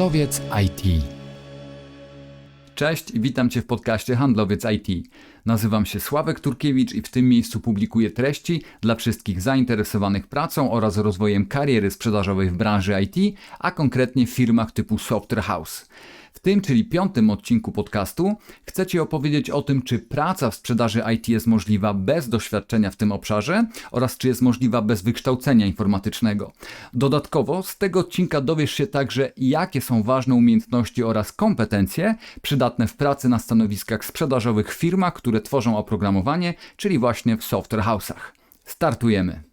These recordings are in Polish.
Handlowiec IT. Cześć i witam Cię w podcaście Handlowiec IT. Nazywam się Sławek Turkiewicz i w tym miejscu publikuję treści dla wszystkich zainteresowanych pracą oraz rozwojem kariery sprzedażowej w branży IT, a konkretnie w firmach typu Software House. W tym, czyli piątym odcinku podcastu, chcę Ci opowiedzieć o tym, czy praca w sprzedaży IT jest możliwa bez doświadczenia w tym obszarze oraz czy jest możliwa bez wykształcenia informatycznego. Dodatkowo z tego odcinka dowiesz się także, jakie są ważne umiejętności oraz kompetencje przydatne w pracy na stanowiskach sprzedażowych w firmach, które tworzą oprogramowanie, czyli właśnie w software house'ach. Startujemy!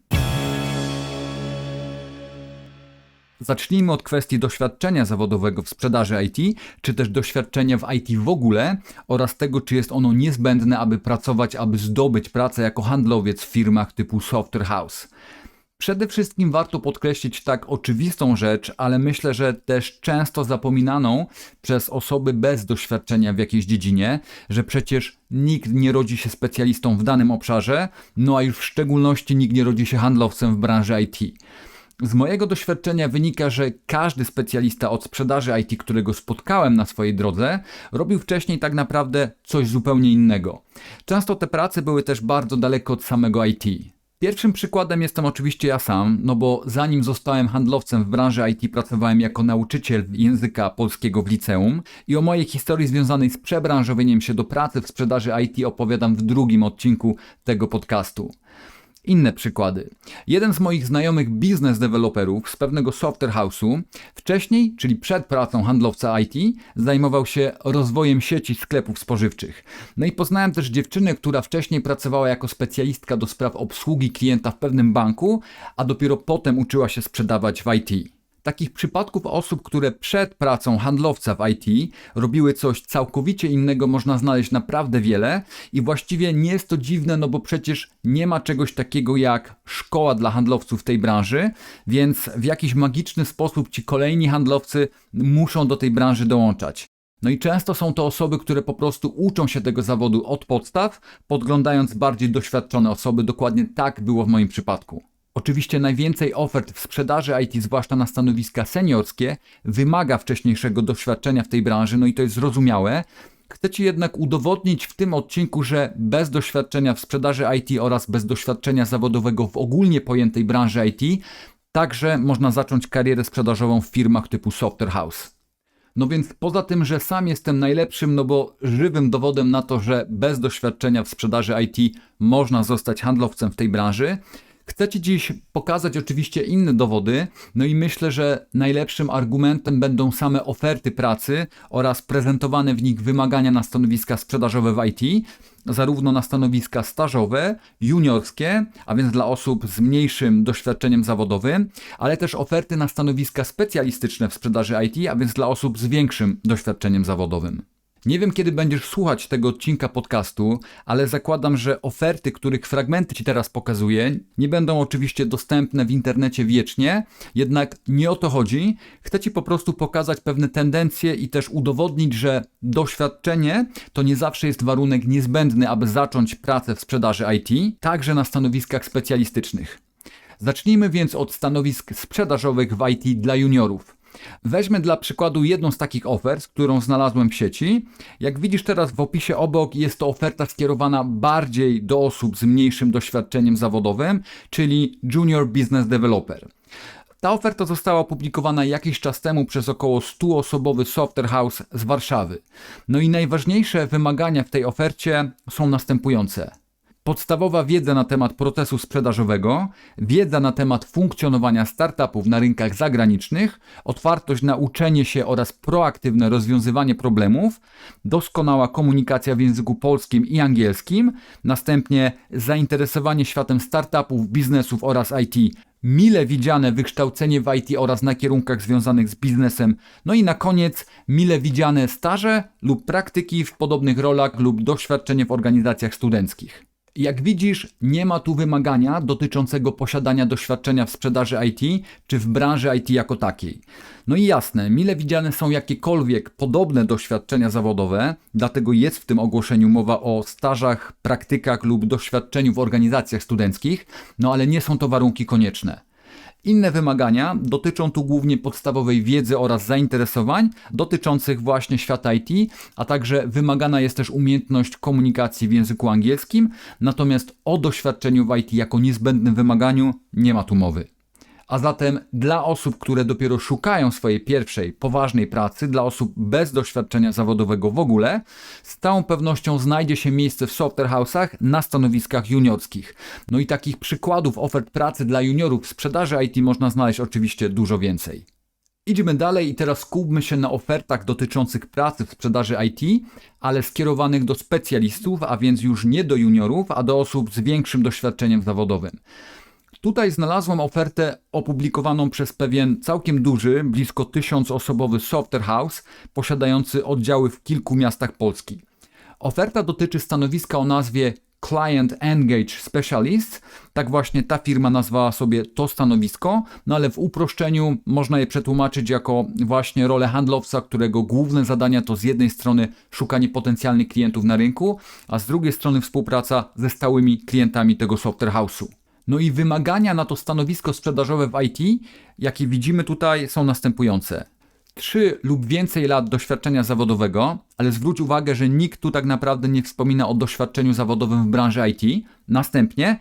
Zacznijmy od kwestii doświadczenia zawodowego w sprzedaży IT, czy też doświadczenia w IT w ogóle oraz tego, czy jest ono niezbędne, aby pracować, aby zdobyć pracę jako handlowiec w firmach typu Software House. Przede wszystkim warto podkreślić tak oczywistą rzecz, ale myślę, że też często zapominaną przez osoby bez doświadczenia w jakiejś dziedzinie, że przecież nikt nie rodzi się specjalistą w danym obszarze, no a już w szczególności nikt nie rodzi się handlowcem w branży IT. Z mojego doświadczenia wynika, że każdy specjalista od sprzedaży IT, którego spotkałem na swojej drodze, robił wcześniej tak naprawdę coś zupełnie innego. Często te prace były też bardzo daleko od samego IT. Pierwszym przykładem jestem oczywiście ja sam, no bo zanim zostałem handlowcem w branży IT, pracowałem jako nauczyciel języka polskiego w liceum i o mojej historii związanej z przebranżowieniem się do pracy w sprzedaży IT opowiadam w drugim odcinku tego podcastu. Inne przykłady. Jeden z moich znajomych biznes deweloperów z pewnego software house'u wcześniej, czyli przed pracą handlowca IT, zajmował się rozwojem sieci sklepów spożywczych. No i poznałem też dziewczynę, która wcześniej pracowała jako specjalistka do spraw obsługi klienta w pewnym banku, a dopiero potem uczyła się sprzedawać w IT. Takich przypadków osób, które przed pracą handlowca w IT robiły coś całkowicie innego, można znaleźć naprawdę wiele i właściwie nie jest to dziwne, no bo przecież nie ma czegoś takiego jak szkoła dla handlowców w tej branży, więc w jakiś magiczny sposób ci kolejni handlowcy muszą do tej branży dołączać. No i często są to osoby, które po prostu uczą się tego zawodu od podstaw, podglądając bardziej doświadczone osoby. Dokładnie tak było w moim przypadku. Oczywiście najwięcej ofert w sprzedaży IT, zwłaszcza na stanowiska seniorskie, wymaga wcześniejszego doświadczenia w tej branży, no i to jest zrozumiałe. Chcę Ci jednak udowodnić w tym odcinku, że bez doświadczenia w sprzedaży IT oraz bez doświadczenia zawodowego w ogólnie pojętej branży IT, także można zacząć karierę sprzedażową w firmach typu Software House. No więc poza tym, że sam jestem najlepszym, no bo żywym dowodem na to, że bez doświadczenia w sprzedaży IT można zostać handlowcem w tej branży, Chcę Ci dziś pokazać oczywiście inne dowody, no i myślę, że najlepszym argumentem będą same oferty pracy oraz prezentowane w nich wymagania na stanowiska sprzedażowe w IT, zarówno na stanowiska stażowe, juniorskie, a więc dla osób z mniejszym doświadczeniem zawodowym, ale też oferty na stanowiska specjalistyczne w sprzedaży IT, a więc dla osób z większym doświadczeniem zawodowym. Nie wiem, kiedy będziesz słuchać tego odcinka podcastu, ale zakładam, że oferty, których fragmenty Ci teraz pokazuję, nie będą oczywiście dostępne w internecie wiecznie, jednak nie o to chodzi. Chcę Ci po prostu pokazać pewne tendencje i też udowodnić, że doświadczenie to nie zawsze jest warunek niezbędny, aby zacząć pracę w sprzedaży IT, także na stanowiskach specjalistycznych. Zacznijmy więc od stanowisk sprzedażowych w IT dla juniorów. Weźmy dla przykładu jedną z takich ofert, którą znalazłem w sieci. Jak widzisz teraz w opisie obok, jest to oferta skierowana bardziej do osób z mniejszym doświadczeniem zawodowym, czyli Junior Business Developer. Ta oferta została opublikowana jakiś czas temu przez około 100-osobowy software house z Warszawy. No i najważniejsze wymagania w tej ofercie są następujące podstawowa wiedza na temat procesu sprzedażowego, wiedza na temat funkcjonowania startupów na rynkach zagranicznych, otwartość na uczenie się oraz proaktywne rozwiązywanie problemów, doskonała komunikacja w języku polskim i angielskim, następnie zainteresowanie światem startupów, biznesów oraz IT, mile widziane wykształcenie w IT oraz na kierunkach związanych z biznesem, no i na koniec mile widziane staże lub praktyki w podobnych rolach lub doświadczenie w organizacjach studenckich. Jak widzisz, nie ma tu wymagania dotyczącego posiadania doświadczenia w sprzedaży IT czy w branży IT jako takiej. No i jasne, mile widziane są jakiekolwiek podobne doświadczenia zawodowe, dlatego jest w tym ogłoszeniu mowa o stażach, praktykach lub doświadczeniu w organizacjach studenckich, no ale nie są to warunki konieczne. Inne wymagania dotyczą tu głównie podstawowej wiedzy oraz zainteresowań dotyczących właśnie świata IT, a także wymagana jest też umiejętność komunikacji w języku angielskim, natomiast o doświadczeniu w IT jako niezbędnym wymaganiu nie ma tu mowy. A zatem dla osób, które dopiero szukają swojej pierwszej, poważnej pracy, dla osób bez doświadczenia zawodowego w ogóle, z całą pewnością znajdzie się miejsce w software house'ach na stanowiskach juniorskich. No i takich przykładów ofert pracy dla juniorów w sprzedaży IT można znaleźć oczywiście dużo więcej. Idźmy dalej i teraz skupmy się na ofertach dotyczących pracy w sprzedaży IT, ale skierowanych do specjalistów, a więc już nie do juniorów, a do osób z większym doświadczeniem zawodowym. Tutaj znalazłem ofertę opublikowaną przez pewien całkiem duży, blisko tysiącosobowy software house, posiadający oddziały w kilku miastach Polski. Oferta dotyczy stanowiska o nazwie Client Engage Specialist. Tak właśnie ta firma nazwała sobie to stanowisko, no ale w uproszczeniu można je przetłumaczyć jako właśnie rolę handlowca, którego główne zadania to z jednej strony szukanie potencjalnych klientów na rynku, a z drugiej strony współpraca ze stałymi klientami tego software house'u. No i wymagania na to stanowisko sprzedażowe w IT, jakie widzimy tutaj, są następujące. 3 lub więcej lat doświadczenia zawodowego, ale zwróć uwagę, że nikt tu tak naprawdę nie wspomina o doświadczeniu zawodowym w branży IT. Następnie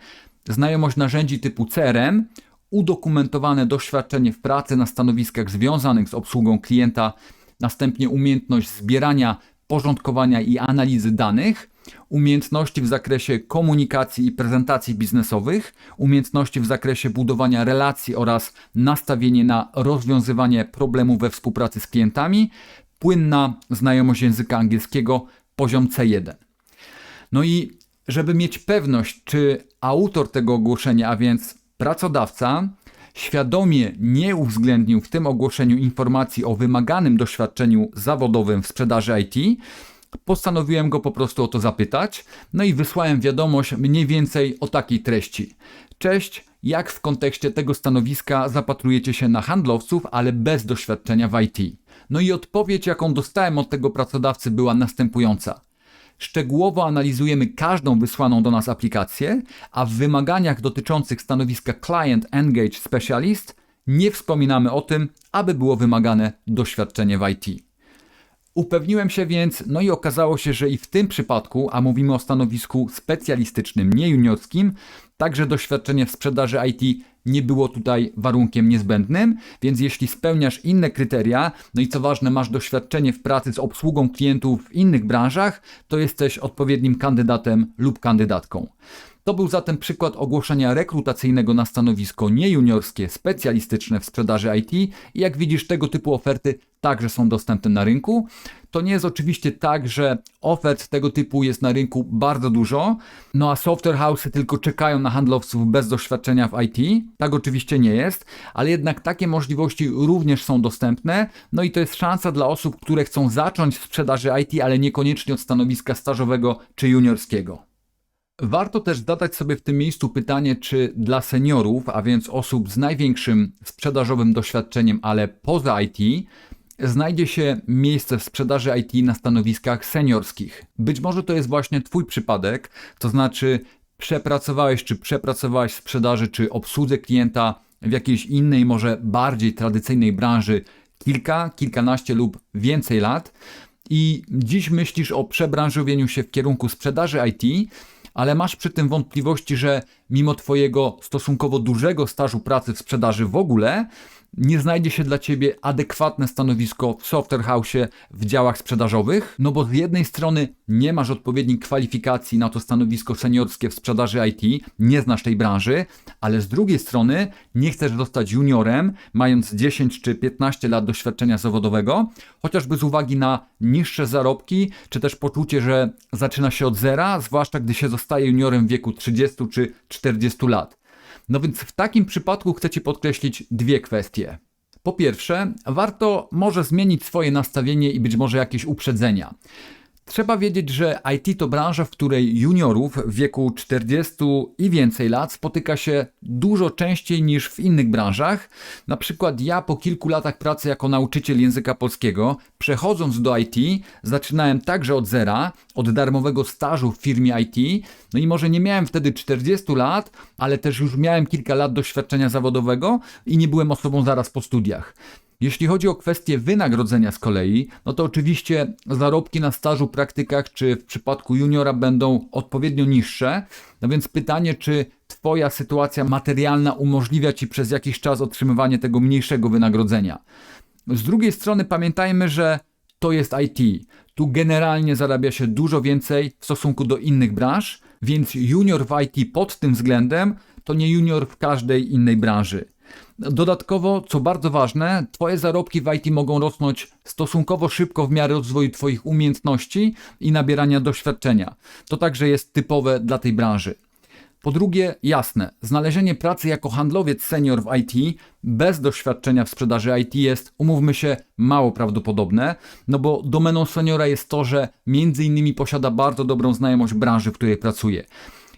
znajomość narzędzi typu CRM, udokumentowane doświadczenie w pracy na stanowiskach związanych z obsługą klienta, następnie umiejętność zbierania, porządkowania i analizy danych, umiejętności w zakresie komunikacji i prezentacji biznesowych, umiejętności w zakresie budowania relacji oraz nastawienie na rozwiązywanie problemów we współpracy z klientami, płynna znajomość języka angielskiego, poziom C1. No i żeby mieć pewność, czy autor tego ogłoszenia, a więc pracodawca, świadomie nie uwzględnił w tym ogłoszeniu informacji o wymaganym doświadczeniu zawodowym w sprzedaży IT, postanowiłem go po prostu o to zapytać, no i wysłałem wiadomość mniej więcej o takiej treści. Cześć, jak w kontekście tego stanowiska zapatrujecie się na handlowców, ale bez doświadczenia w IT? No i odpowiedź, jaką dostałem od tego pracodawcy, była następująca. Szczegółowo analizujemy każdą wysłaną do nas aplikację, a w wymaganiach dotyczących stanowiska Client Engage Specialist nie wspominamy o tym, aby było wymagane doświadczenie w IT. Upewniłem się więc, no i okazało się, że i w tym przypadku, a mówimy o stanowisku specjalistycznym, nie juniorskim, także doświadczenie w sprzedaży IT nie było tutaj warunkiem niezbędnym, więc jeśli spełniasz inne kryteria, no i co ważne, masz doświadczenie w pracy z obsługą klientów w innych branżach, to jesteś odpowiednim kandydatem lub kandydatką. To był zatem przykład ogłoszenia rekrutacyjnego na stanowisko niejuniorskie, specjalistyczne w sprzedaży IT i jak widzisz tego typu oferty także są dostępne na rynku. To nie jest oczywiście tak, że ofert tego typu jest na rynku bardzo dużo, no a software house'y tylko czekają na handlowców bez doświadczenia w IT. Tak oczywiście nie jest, ale jednak takie możliwości również są dostępne. No i to jest szansa dla osób, które chcą zacząć sprzedaży IT, ale niekoniecznie od stanowiska stażowego czy juniorskiego. Warto też zadać sobie w tym miejscu pytanie, czy dla seniorów, a więc osób z największym sprzedażowym doświadczeniem, ale poza IT, znajdzie się miejsce w sprzedaży IT na stanowiskach seniorskich. Być może to jest właśnie Twój przypadek, to znaczy przepracowałeś czy przepracowałeś w sprzedaży czy obsłudze klienta w jakiejś innej, może bardziej tradycyjnej branży kilka, kilkanaście lub więcej lat i dziś myślisz o przebranżowieniu się w kierunku sprzedaży IT, ale masz przy tym wątpliwości, że mimo Twojego stosunkowo dużego stażu pracy w sprzedaży w ogóle, nie znajdzie się dla Ciebie adekwatne stanowisko w software house w działach sprzedażowych, no bo z jednej strony nie masz odpowiednich kwalifikacji na to stanowisko seniorskie w sprzedaży IT, nie znasz tej branży, ale z drugiej strony nie chcesz zostać juniorem, mając 10 czy 15 lat doświadczenia zawodowego, chociażby z uwagi na niższe zarobki, czy też poczucie, że zaczyna się od zera, zwłaszcza gdy się zostaje juniorem w wieku 30 czy 40 lat. No więc w takim przypadku chcę Ci podkreślić dwie kwestie. Po pierwsze, warto może zmienić swoje nastawienie i być może jakieś uprzedzenia. Trzeba wiedzieć, że IT to branża, w której juniorów w wieku 40 i więcej lat spotyka się dużo częściej niż w innych branżach. Na przykład ja po kilku latach pracy jako nauczyciel języka polskiego, przechodząc do IT, zaczynałem także od zera, od darmowego stażu w firmie IT. No i może nie miałem wtedy 40 lat, ale też już miałem kilka lat doświadczenia zawodowego i nie byłem osobą zaraz po studiach. Jeśli chodzi o kwestię wynagrodzenia z kolei, no to oczywiście zarobki na stażu, praktykach czy w przypadku juniora będą odpowiednio niższe. No więc pytanie, czy Twoja sytuacja materialna umożliwia Ci przez jakiś czas otrzymywanie tego mniejszego wynagrodzenia. Z drugiej strony pamiętajmy, że to jest IT. Tu generalnie zarabia się dużo więcej w stosunku do innych branż, więc junior w IT pod tym względem to nie junior w każdej innej branży. Dodatkowo, co bardzo ważne, Twoje zarobki w IT mogą rosnąć stosunkowo szybko w miarę rozwoju Twoich umiejętności i nabierania doświadczenia. To także jest typowe dla tej branży. Po drugie, jasne, znalezienie pracy jako handlowiec senior w IT bez doświadczenia w sprzedaży IT jest, umówmy się, mało prawdopodobne, no bo domeną seniora jest to, że między innymi posiada bardzo dobrą znajomość branży, w której pracuje.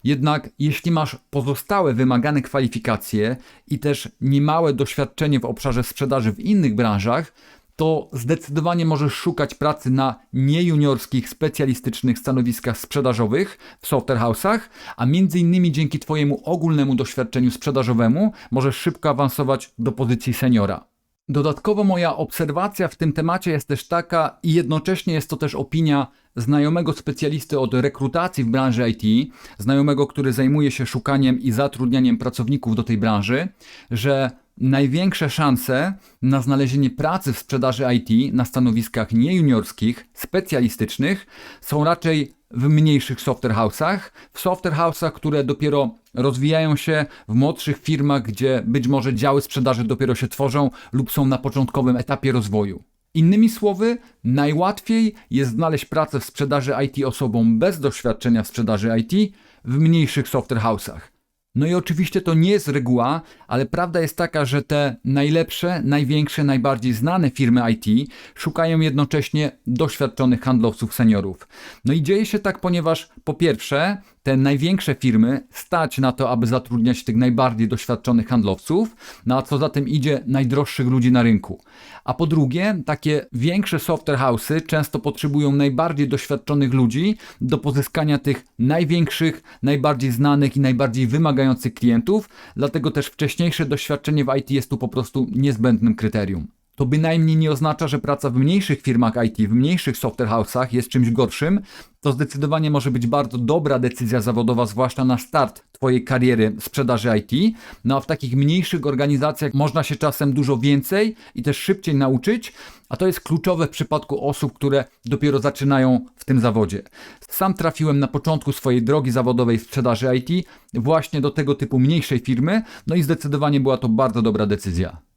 Jednak jeśli masz pozostałe wymagane kwalifikacje i też niemałe doświadczenie w obszarze sprzedaży w innych branżach, to zdecydowanie możesz szukać pracy na niejuniorskich, specjalistycznych stanowiskach sprzedażowych w software house'ach, a między innymi dzięki Twojemu ogólnemu doświadczeniu sprzedażowemu możesz szybko awansować do pozycji seniora. Dodatkowo moja obserwacja w tym temacie jest też taka i jednocześnie jest to też opinia znajomego specjalisty od rekrutacji w branży IT, znajomego, który zajmuje się szukaniem i zatrudnianiem pracowników do tej branży, że największe szanse na znalezienie pracy w sprzedaży IT na stanowiskach niejuniorskich, specjalistycznych są raczej w mniejszych software house'ach, w software house'ach, które dopiero rozwijają się, w młodszych firmach, gdzie być może działy sprzedaży dopiero się tworzą lub są na początkowym etapie rozwoju. Innymi słowy, najłatwiej jest znaleźć pracę w sprzedaży IT osobom bez doświadczenia w sprzedaży IT w mniejszych software house'ach. No i oczywiście to nie jest reguła, ale prawda jest taka, że te najlepsze, największe, najbardziej znane firmy IT szukają jednocześnie doświadczonych handlowców seniorów. No i dzieje się tak, ponieważ po pierwsze, te największe firmy stać na to, aby zatrudniać tych najbardziej doświadczonych handlowców, no a co za tym idzie, najdroższych ludzi na rynku. A po drugie, takie większe software house'y często potrzebują najbardziej doświadczonych ludzi do pozyskania tych największych, najbardziej znanych i najbardziej wymagających klientów, dlatego też wcześniejsze doświadczenie w IT jest tu po prostu niezbędnym kryterium to bynajmniej nie oznacza, że praca w mniejszych firmach IT, w mniejszych software house'ach jest czymś gorszym. To zdecydowanie może być bardzo dobra decyzja zawodowa, zwłaszcza na start Twojej kariery sprzedaży IT. No a w takich mniejszych organizacjach można się czasem dużo więcej i też szybciej nauczyć, a to jest kluczowe w przypadku osób, które dopiero zaczynają w tym zawodzie. Sam trafiłem na początku swojej drogi zawodowej w sprzedaży IT właśnie do tego typu mniejszej firmy, no i zdecydowanie była to bardzo dobra decyzja.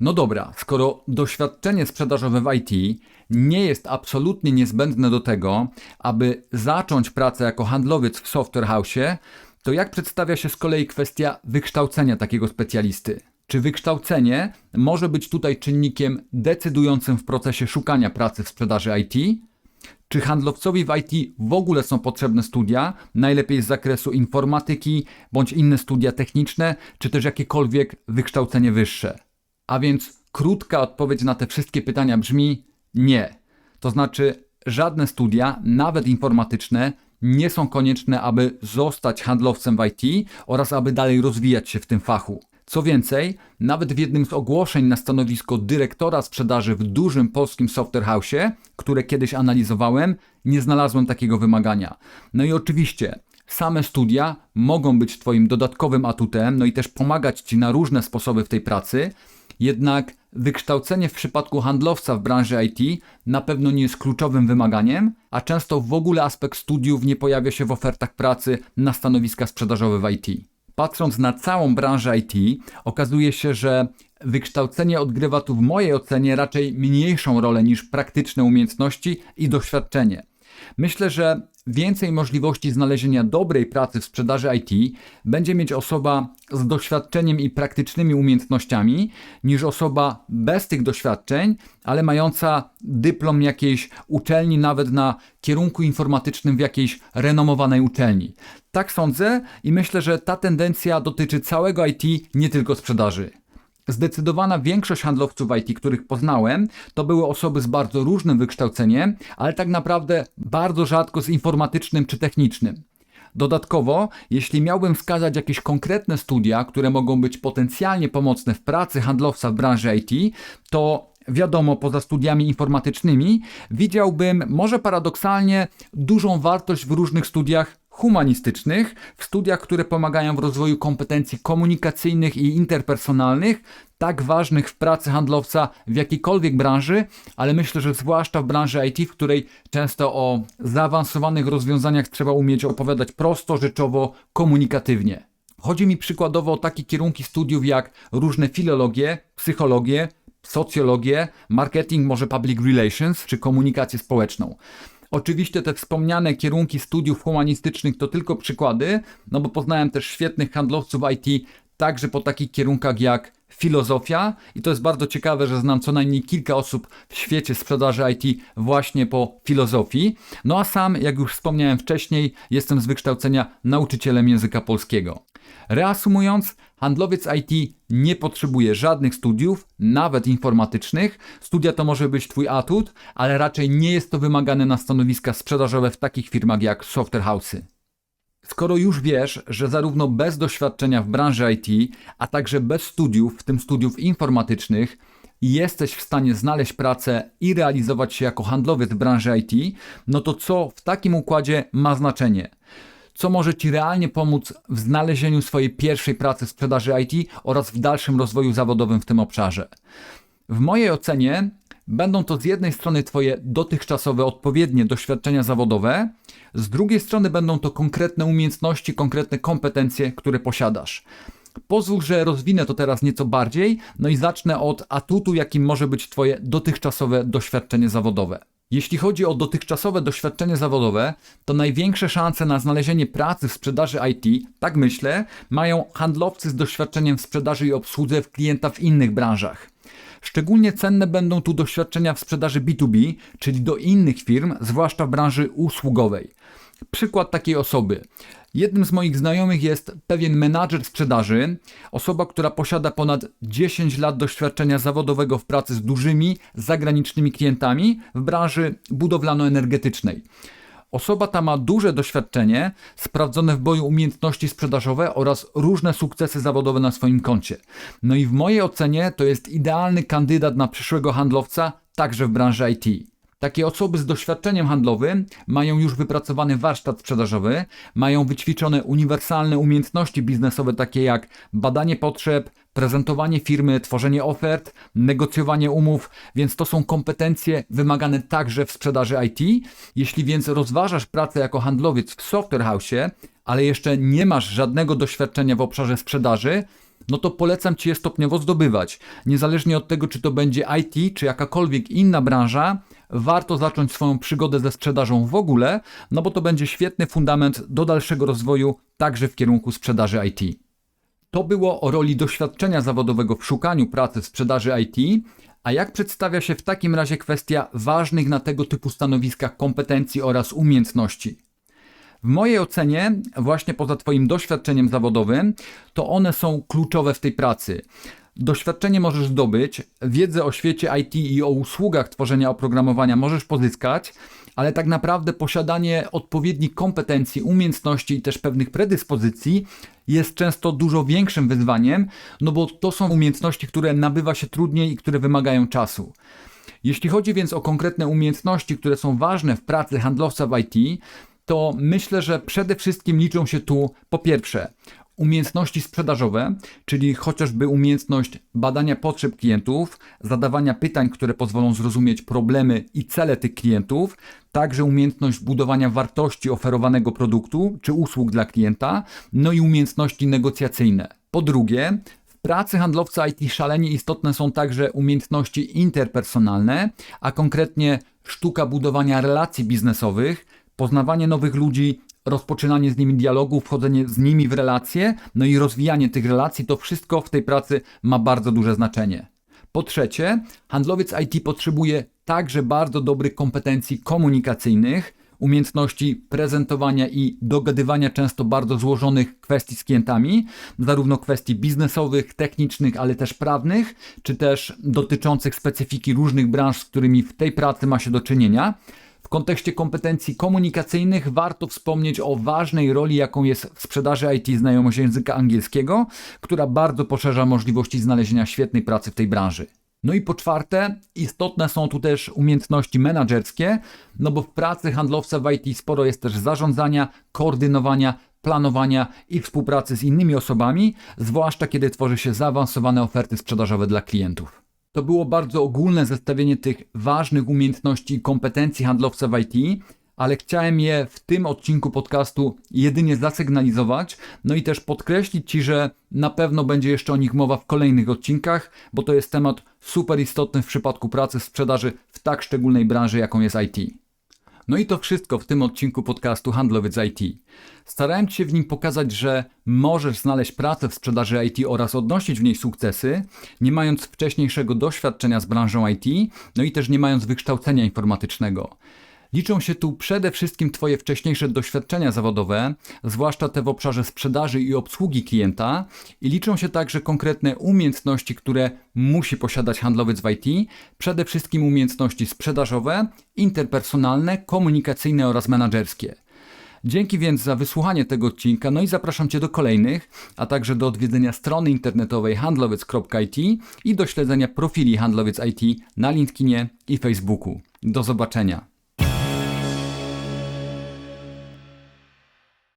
No dobra, skoro doświadczenie sprzedażowe w IT nie jest absolutnie niezbędne do tego, aby zacząć pracę jako handlowiec w software house, to jak przedstawia się z kolei kwestia wykształcenia takiego specjalisty? Czy wykształcenie może być tutaj czynnikiem decydującym w procesie szukania pracy w sprzedaży IT? Czy handlowcowi w IT w ogóle są potrzebne studia, najlepiej z zakresu informatyki, bądź inne studia techniczne, czy też jakiekolwiek wykształcenie wyższe? A więc krótka odpowiedź na te wszystkie pytania brzmi nie. To znaczy, żadne studia, nawet informatyczne, nie są konieczne, aby zostać handlowcem w IT oraz aby dalej rozwijać się w tym fachu. Co więcej, nawet w jednym z ogłoszeń na stanowisko dyrektora sprzedaży w dużym polskim software house, które kiedyś analizowałem, nie znalazłem takiego wymagania. No i oczywiście, same studia mogą być Twoim dodatkowym atutem, no i też pomagać Ci na różne sposoby w tej pracy, jednak wykształcenie w przypadku handlowca w branży IT na pewno nie jest kluczowym wymaganiem, a często w ogóle aspekt studiów nie pojawia się w ofertach pracy na stanowiska sprzedażowe w IT. Patrząc na całą branżę IT, okazuje się, że wykształcenie odgrywa tu w mojej ocenie raczej mniejszą rolę niż praktyczne umiejętności i doświadczenie. Myślę, że więcej możliwości znalezienia dobrej pracy w sprzedaży IT będzie mieć osoba z doświadczeniem i praktycznymi umiejętnościami, niż osoba bez tych doświadczeń, ale mająca dyplom jakiejś uczelni, nawet na kierunku informatycznym w jakiejś renomowanej uczelni. Tak sądzę i myślę, że ta tendencja dotyczy całego IT, nie tylko sprzedaży. Zdecydowana większość handlowców IT, których poznałem, to były osoby z bardzo różnym wykształceniem, ale tak naprawdę bardzo rzadko z informatycznym czy technicznym. Dodatkowo, jeśli miałbym wskazać jakieś konkretne studia, które mogą być potencjalnie pomocne w pracy handlowca w branży IT, to wiadomo, poza studiami informatycznymi, widziałbym może paradoksalnie dużą wartość w różnych studiach humanistycznych, w studiach, które pomagają w rozwoju kompetencji komunikacyjnych i interpersonalnych, tak ważnych w pracy handlowca w jakiejkolwiek branży, ale myślę, że zwłaszcza w branży IT, w której często o zaawansowanych rozwiązaniach trzeba umieć opowiadać prosto, rzeczowo, komunikatywnie. Chodzi mi przykładowo o takie kierunki studiów jak różne filologie, psychologie, socjologię, marketing, może public relations czy komunikację społeczną. Oczywiście te wspomniane kierunki studiów humanistycznych to tylko przykłady, no bo poznałem też świetnych handlowców IT także po takich kierunkach jak filozofia i to jest bardzo ciekawe, że znam co najmniej kilka osób w świecie sprzedaży IT właśnie po filozofii. No a sam, jak już wspomniałem wcześniej, jestem z wykształcenia nauczycielem języka polskiego. Reasumując, handlowiec IT nie potrzebuje żadnych studiów, nawet informatycznych. Studia to może być Twój atut, ale raczej nie jest to wymagane na stanowiska sprzedażowe w takich firmach jak Software House'y. Skoro już wiesz, że zarówno bez doświadczenia w branży IT, a także bez studiów, w tym studiów informatycznych, jesteś w stanie znaleźć pracę i realizować się jako handlowiec w branży IT, no to co w takim układzie ma znaczenie? Co może Ci realnie pomóc w znalezieniu swojej pierwszej pracy w sprzedaży IT oraz w dalszym rozwoju zawodowym w tym obszarze? W mojej ocenie będą to z jednej strony Twoje dotychczasowe odpowiednie doświadczenia zawodowe, z drugiej strony będą to konkretne umiejętności, konkretne kompetencje, które posiadasz. Pozwól, że rozwinę to teraz nieco bardziej, no i zacznę od atutu, jakim może być Twoje dotychczasowe doświadczenie zawodowe. Jeśli chodzi o dotychczasowe doświadczenie zawodowe, to największe szanse na znalezienie pracy w sprzedaży IT, tak myślę, mają handlowcy z doświadczeniem w sprzedaży i obsłudze w klienta w innych branżach. Szczególnie cenne będą tu doświadczenia w sprzedaży B2B, czyli do innych firm, zwłaszcza w branży usługowej. Przykład takiej osoby. Jednym z moich znajomych jest pewien menadżer sprzedaży, osoba, która posiada ponad 10 lat doświadczenia zawodowego w pracy z dużymi, zagranicznymi klientami w branży budowlano-energetycznej. Osoba ta ma duże doświadczenie, sprawdzone w boju umiejętności sprzedażowe oraz różne sukcesy zawodowe na swoim koncie. No i w mojej ocenie to jest idealny kandydat na przyszłego handlowca, także w branży IT. Takie osoby z doświadczeniem handlowym mają już wypracowany warsztat sprzedażowy, mają wyćwiczone uniwersalne umiejętności biznesowe takie jak badanie potrzeb, prezentowanie firmy, tworzenie ofert, negocjowanie umów, więc to są kompetencje wymagane także w sprzedaży IT. Jeśli więc rozważasz pracę jako handlowiec w software house, ale jeszcze nie masz żadnego doświadczenia w obszarze sprzedaży, no to polecam Ci je stopniowo zdobywać. Niezależnie od tego, czy to będzie IT, czy jakakolwiek inna branża, warto zacząć swoją przygodę ze sprzedażą w ogóle, no bo to będzie świetny fundament do dalszego rozwoju, także w kierunku sprzedaży IT. To było o roli doświadczenia zawodowego w szukaniu pracy w sprzedaży IT, a jak przedstawia się w takim razie kwestia ważnych na tego typu stanowiskach kompetencji oraz umiejętności? W mojej ocenie, właśnie poza Twoim doświadczeniem zawodowym, to one są kluczowe w tej pracy. Doświadczenie możesz zdobyć, wiedzę o świecie IT i o usługach tworzenia oprogramowania możesz pozyskać, ale tak naprawdę posiadanie odpowiednich kompetencji, umiejętności i też pewnych predyspozycji jest często dużo większym wyzwaniem, no bo to są umiejętności, które nabywa się trudniej i które wymagają czasu. Jeśli chodzi więc o konkretne umiejętności, które są ważne w pracy handlowca w IT, to myślę, że przede wszystkim liczą się tu po pierwsze umiejętności sprzedażowe, czyli chociażby umiejętność badania potrzeb klientów, zadawania pytań, które pozwolą zrozumieć problemy i cele tych klientów, także umiejętność budowania wartości oferowanego produktu czy usług dla klienta, no i umiejętności negocjacyjne. Po drugie, pracy handlowca IT szalenie istotne są także umiejętności interpersonalne, a konkretnie sztuka budowania relacji biznesowych, poznawanie nowych ludzi, rozpoczynanie z nimi dialogu, wchodzenie z nimi w relacje, no i rozwijanie tych relacji, to wszystko w tej pracy ma bardzo duże znaczenie. Po trzecie, handlowiec IT potrzebuje także bardzo dobrych kompetencji komunikacyjnych, umiejętności prezentowania i dogadywania często bardzo złożonych kwestii z klientami, zarówno kwestii biznesowych, technicznych, ale też prawnych, czy też dotyczących specyfiki różnych branż, z którymi w tej pracy ma się do czynienia. W kontekście kompetencji komunikacyjnych warto wspomnieć o ważnej roli, jaką jest w sprzedaży IT znajomość języka angielskiego, która bardzo poszerza możliwości znalezienia świetnej pracy w tej branży. No i po czwarte, istotne są tu też umiejętności menedżerskie, no bo w pracy handlowca w IT sporo jest też zarządzania, koordynowania, planowania i współpracy z innymi osobami, zwłaszcza kiedy tworzy się zaawansowane oferty sprzedażowe dla klientów. To było bardzo ogólne zestawienie tych ważnych umiejętności i kompetencji handlowca w IT, ale chciałem je w tym odcinku podcastu jedynie zasygnalizować, no i też podkreślić Ci, że na pewno będzie jeszcze o nich mowa w kolejnych odcinkach, bo to jest temat super istotny w przypadku pracy sprzedaży w tak szczególnej branży, jaką jest IT. No i to wszystko w tym odcinku podcastu Handlowiec IT. Starałem się w nim pokazać, że możesz znaleźć pracę w sprzedaży IT oraz odnosić w niej sukcesy, nie mając wcześniejszego doświadczenia z branżą IT, no i też nie mając wykształcenia informatycznego. Liczą się tu przede wszystkim Twoje wcześniejsze doświadczenia zawodowe, zwłaszcza te w obszarze sprzedaży i obsługi klienta, i liczą się także konkretne umiejętności, które musi posiadać handlowiec w IT, przede wszystkim umiejętności sprzedażowe, interpersonalne, komunikacyjne oraz menedżerskie. Dzięki więc za wysłuchanie tego odcinka, no i zapraszam Cię do kolejnych, a także do odwiedzenia strony internetowej handlowiec.it i do śledzenia profili Handlowiec IT na LinkedInie i Facebooku. Do zobaczenia.